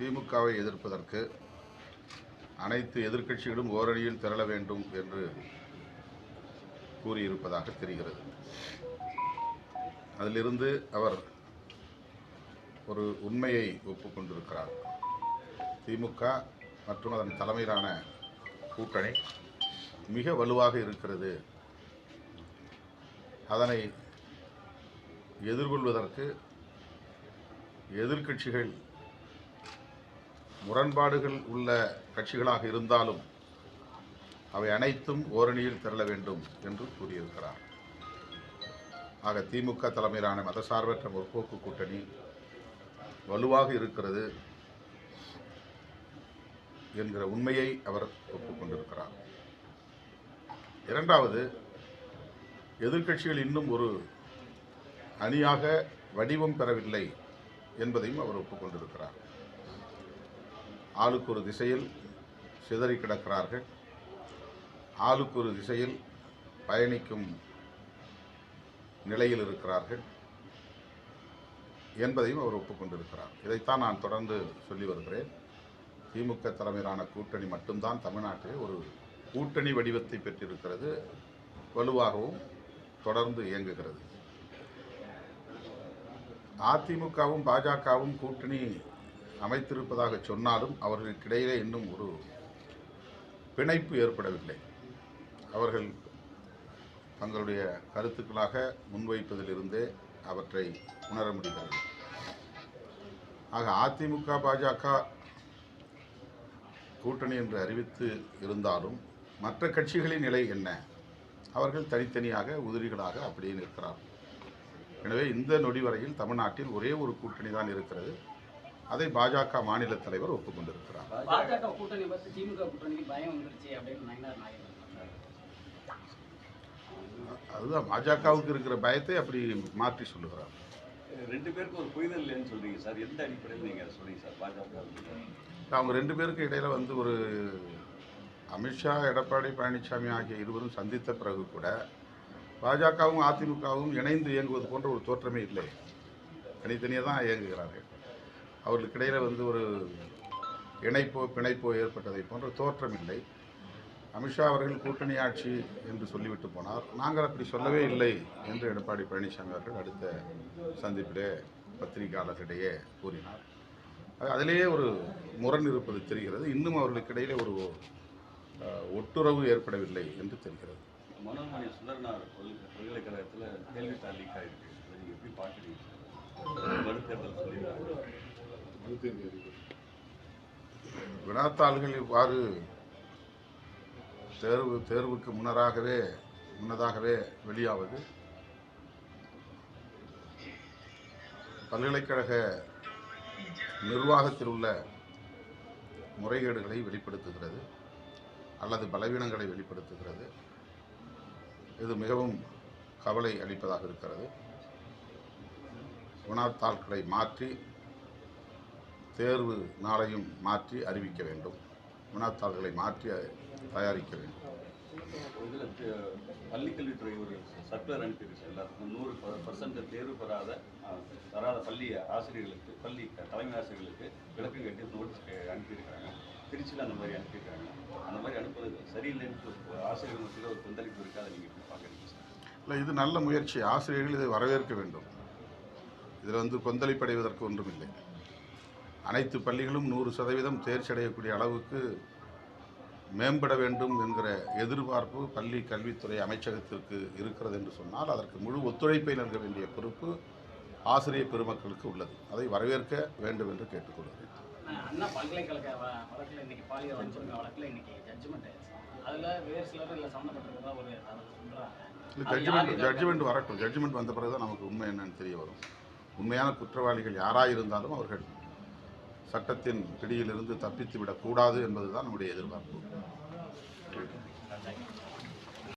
திமுகவை எதிர்ப்பதற்கு அனைத்து எதிர்க்கட்சிகளும் ஓரணியில் திரள வேண்டும் என்று கூறியிருப்பதாக தெரிகிறது. அதிலிருந்து அவர் ஒரு உண்மையை ஒப்புக்கொண்டிருக்கிறார் திமுக மற்றும் அதன் தலைமையிலான கூட்டணி மிக வலுவாக இருக்கிறது. அதனை எதிர்கொள்வதற்கு எதிர்க்கட்சிகள் முரண்பாடுகள் உள்ள கட்சிகளாக இருந்தாலும் அவை அனைத்தும் ஓரணியில் திரள வேண்டும் என்று கூறியிருக்கிறார். ஆக திமுக தலைமையிலான மதசார்பற்ற முற்போக்கு கூட்டணி வலுவாக இருக்கிறது என்கிற உண்மையை அவர் ஒப்புக்கொண்டிருக்கிறார் இரண்டாவது எதிர்க்கட்சிகள் இன்னும் ஒரு அணியாக வடிவம் பெறவில்லை என்பதையும் அவர் ஒப்புக்கொண்டிருக்கிறார் ஆளுக்கு ஒரு திசையில் சிதறி கிடக்கிறார்கள். ஆளுக்கு ஒரு திசையில் பயணிக்கும் நிலையில் இருக்கிறார்கள் என்பதையும் அவர் ஒப்புக்கொண்டிருக்கிறார். இதைத்தான் நான் தொடர்ந்து சொல்லி வருகிறேன். திமுக தலைமையிலான கூட்டணி மட்டும்தான் தமிழ்நாட்டில் ஒரு கூட்டணி வடிவத்தை பெற்றிருக்கிறது. வலுவாகவும் தொடர்ந்து இயங்குகிறது. அதிமுகவும் பாஜகவும் கூட்டணி அமைத்திருப்பதாக சொன்னாலும் அவர்களுக்கிடையிலே இன்னும் ஒரு பிணைப்பு ஏற்படவில்லை. அவர்கள் தங்களுடைய கருத்துக்களாக முன்வைப்பதிலிருந்தே அவற்றை உணர முடிகிறது. ஆக அதிமுக பாஜக கூட்டணி என்று அறிவித்து இருந்தாலும் மற்ற கட்சிகளின் நிலை என்ன? அவர்கள் தனித்தனியாக உதிரிகளாக அப்படியே நிற்கிறார்கள். எனவே இந்த நொடி வரையில் தமிழ்நாட்டில் ஒரே ஒரு கூட்டணி தான் இருக்கிறது. அதை பாஜக மாநில தலைவர் ஒப்புக்கொண்டிருக்கிறார். அதுதான் பாஜகவுக்கு இருக்கிற பயத்தை அப்படி மாற்றி சொல்லுகிறார். ரெண்டு பேருக்கு ஒரு புரிதல் இல்லைன்னு சொல்றீங்க சார். எந்த அடிப்படையில் நீங்க அதை சொல்றீங்க சார் பாஜக அவங்க ரெண்டு பேருக்கு இடையில வந்து ஒரு அமித்ஷா எடப்பாடி பழனிசாமி ஆகிய இருவரும் சந்தித்த பிறகு கூட பாஜகவும் அதிமுகவும் இணைந்து இயங்குவது போன்ற ஒரு தோற்றமே இல்லை. தனித்தனியாக தான் இயங்குகிறார்கள். அவர்களுக்கு இடையில் வந்து ஒரு இணைப்போ பிணைப்போ ஏற்பட்டதை போன்ற தோற்றம் இல்லை. அமித்ஷா அவர்கள் கூட்டணி ஆட்சி என்று சொல்லிவிட்டு போனார். நாங்கள் அப்படி சொல்லவே இல்லை என்று எடப்பாடி பழனிசாமி அவர்கள் அடுத்த சந்திப்பிலே பத்திரிகையாளர்களிடையே கூறினார். அதிலேயே ஒரு முரண் இருப்பது தெரிகிறது. இன்னும் அவர்களுக்கு இடையிலே ஒரு ஒட்டுறவு ஏற்படவில்லை என்று தெரிகிறது. மனோன்மணி சுந்தரனார் பல்கலைக்கழகத்தில் கேள்வித்தாள் லீக் எப்படி பார்க்குறீங்க? மறுதேர்தல் சொல்லியிருக்காங்க. வினாத்தாள்கள் இவ்வாறு தேர்வு தேர்வுக்கு முன்னராகவே முன்னதாகவே வெளியாவது. பல்கலைக்கழக நிர்வாகத்தில் உள்ள முறைகேடுகளை வெளிப்படுத்துகிறது அல்லது பலவீனங்களை வெளிப்படுத்துகிறது. இது மிகவும் கவலை அளிப்பதாக இருக்கிறது. வினாத்தாள்களை மாற்றி தேர்வு நாளையும் மாற்றி அறிவிக்க வேண்டும். வினாத்தாள்களை மாற்றி தயாரிக்க வேண்டும். இதுல பள்ளிக்கல்வித்துறை ஒரு சர்க்குலர் அனுப்பியிருக்கு சார். எல்லாத்துக்கும் நூறு பர்சன்ட் தேர்வு பெறாத தராத பள்ளி ஆசிரியர்களுக்கு பள்ளி தலைமை ஆசிரியர்களுக்கு விளக்கம் கட்டி நோட்டீஸ் அனுப்பியிருக்காங்க திருச்சியில் அந்த மாதிரி அனுப்பியிருக்காங்க. அந்த மாதிரி அனுப்புறது சரியில்லைன்னு ஒரு ஆசிரியர் மத்தியில் ஒரு கொந்தளிப்பு இருக்கு. அதை நீங்கள் எப்படி பார்க்குறீங்க சார்? இல்லை இது நல்ல முயற்சி. ஆசிரியர்கள் இதை வரவேற்க வேண்டும். இதில் வந்து கொந்தளிப்படைவதற்கு ஒன்றுமில்லை அனைத்து பள்ளிகளும் நூறு சதவீதம் தேர்ச்சி அடையக்கூடிய அளவுக்கு மேம்பட வேண்டும் என்கிற எதிர்பார்ப்பு பள்ளி கல்வித்துறை அமைச்சகத்திற்கு இருக்கிறது என்று சொன்னால் அதற்கு முழு ஒத்துழைப்பை நல்க வேண்டிய பொறுப்பு ஆசிரியர் பெருமக்களுக்கு உள்ளது. அதை வரவேற்க வேண்டும் என்று கேட்டுக்கொள்கிறேன். அண்ணா பல்கலைக்கழக வ- வழக்குல இன்னைக்கு பாலியல் வன்கொடுமை வழக்குல இன்னைக்கு ஜட்ஜ்மெண்ட் ஆயிடுச்சு. அதுல வேறு சிலர் இல்ல சம்மந்தப்பட்டிருக்கதா ஒரு ஜட்ஜ்மெண்ட் ஜட்ஜ்மெண்ட் வரட்டும். ஜட்ஜ்மெண்ட் வந்த பிறகு தான் நமக்கு உண்மை என்னன்னு தெரிய வரும். உண்மையான குற்றவாளிகள் யாராக இருந்தாலும் அவர்கள் சட்டத்தின் பிடியிலிருந்து தப்பித்து விடக்கூடாது என்பதுதான் நம்முடைய எதிர்பார்ப்பு.